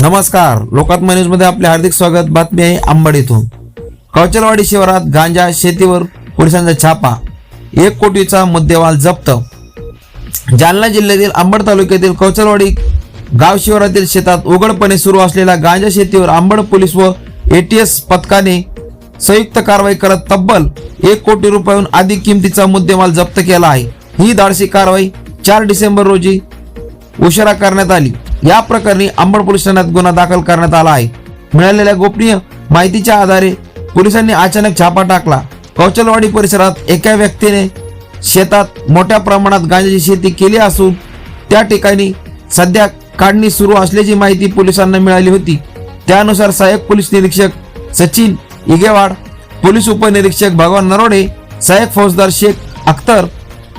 नमस्कार. लोकात्मा न्यूजमध्ये आपले हार्दिक स्वागत. बातमी आहे आंबड येथून कौचलवाडी शिवारात गांजा शेतीवर पोलिसांचा छापा. एक कोटीचा मुद्देमाल जप्त. जालना जिल्ह्यातील आंबड तालुक्यातील कौचलवाडी गाव शिवारातील शेतात उघडपणे सुरू असलेल्या गांजा शेतीवर आंबड पोलीस व एटीएस पथकाने संयुक्त कारवाई करत तब्बल एक कोटी रुपयाहून अधिक किमतीचा मुद्देमाल जप्त केला आहे. ही धाडसी कारवाई चार डिसेंबर रोजी उशिरा करण्यात आली. या प्रकरणी अंबड पोलीस ठाण्यात गुन्हा दाखल करण्यात आला आहे. मिळालेल्या गोपनीय माहितीच्या आधारे पोलिसांनी अचानक छापा टाकला. कौचलवाडी परिसरात एका व्यक्तीने शेतात मोठ्या प्रमाणात गांजाची शेती केली असून त्या ठिकाणी सध्या काढणी सुरू असल्याची माहिती पोलिसांना मिळाली होती. त्यानुसार सहाय्यक पोलीस निरीक्षक सचिन इगेवाड पोलीस उपनिरीक्षक भगवान नरोडे सहाय्यक फौजदार शेख अख्तर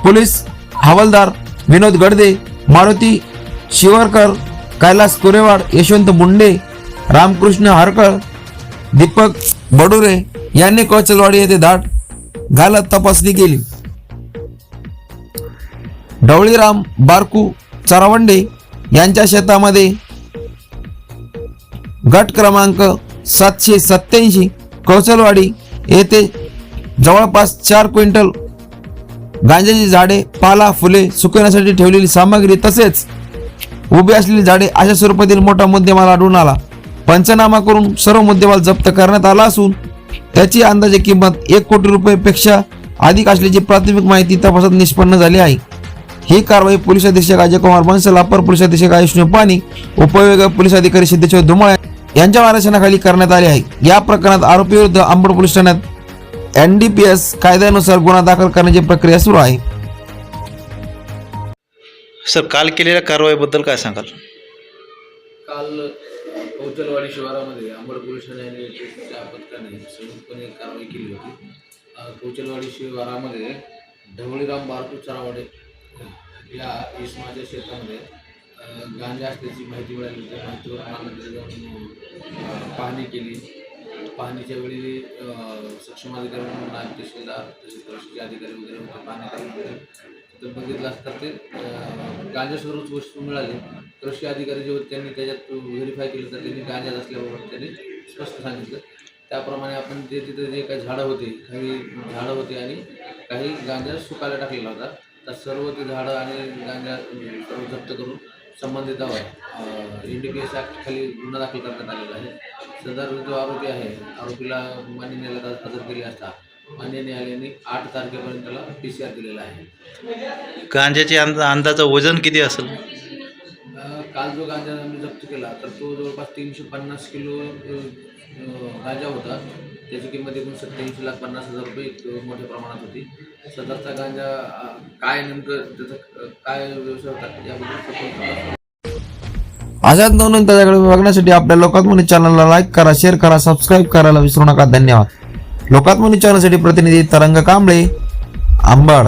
पोलीस हवालदार विनोद गडदे मारुती शिवरकर कैलास कुरेवाड यशवंत मुंडे रामकृष्ण हरकळ दीपक बडुरे यांनी कौचलवाडी येथे दाट घालत तपासणी केली. ढवळीराम बारकू चरावंडे यांच्या शेतामध्ये गट क्रमांक सातशे सत्याऐंशी कौचलवाडी येथे जवळपास चार क्विंटल गांजाची झाडे पाला फुले सुकवण्यासाठी ठेवलेली सामग्री तसेच उभी असलेली झाडे अशा स्वरूपातील मोठा मुद्देमाल आढळून आला. पंचनामा करून सर्व मुद्देमाल जप्त करण्यात आला असून त्याची अंदाजे किंमत एक कोटी रुपयेपेक्षा अधिक असल्याची प्राथमिक माहिती तपासात निष्पन्न झाली आहे. ही कारवाई पोलीस अधीक्षक अजय कुमार बन्सल अपर पोलीस अधीक्षक आयुष पाणी उपविभाग पोलीस अधिकारी सिद्धेश्वर धुमाळ यांच्या मार्गदर्शनाखाली करण्यात आले आहे. या प्रकरणात आरोपी विरुद्ध अंबड पोलीस ठाण्यात एस कायद्यानुसार गुन्हा दाखल करण्याची प्रक्रिया सुरू आहे. सर काल संयुक्तपणे कारवाई केली होती. कौचलवाडी शिवारामध्ये ढवळीराम बारकू चरावाडे या इसमाच्या शेतामध्ये अ, गांजा असल्याची माहिती मिळाली. होती माहितीवर मानकडे जाऊन पाहणी सक्षम अधिकारी नायब तहसीलदार कृषी अधिकारी वगैरे होते पाहणी करत होते तर बघितलं असता ते अं, गांजा स्वरूप वस्तू मिळाली. कृषी अधिकारी जे होते त्यांनी त्याच्यात व्हेरीफाय केलं तर त्यांनी गांजात असल्याबरोबर त्यांनी स्पष्ट सांगितलं. त्याप्रमाणे आपण जे तिथे जे काही झाडं होती काही झाडं होती आणि काही गांजा सुकायला टाकलेला होता. तर सर्व ते झाडं आणि गांजा सर्व जप्त करून संबंधितावर N D P S act खाली गुन्हा दाखल करण्यात आलेला आहे. सदर जो आरोपी आहे आरोपीला मान्य न्यायालयात हजर केले असता मान्य न्यायालयाने आठ तारखेपर्यंत त्याला पी सी आर दिलेला आहे. गांजाचे अंदा अंदाचं वजन किती असेल? काल जो गांजा आम्ही जप्त केला तर तो जवळपास तीनशे पन्नास किलो गांजा होता. त्याची किंमत एकूण सत्याऐंशी लाख पन्नास हजार रुपये इतकं मोठ्या प्रमाणात होती. सदरचा गांजा काय नेमकं त्याचा काय व्यवसाय होता याबद्दल अशाच नवनवीन त्याच्याकडे बघण्यासाठी आपल्या लोकात्मनी चॅनलला लाईक करा शेअर करा सबस्क्राईब करायला विसरू नका. धन्यवाद. लोकात्मनी चॅनलसाठी प्रतिनिधी तरंग कांबळे आंबाड.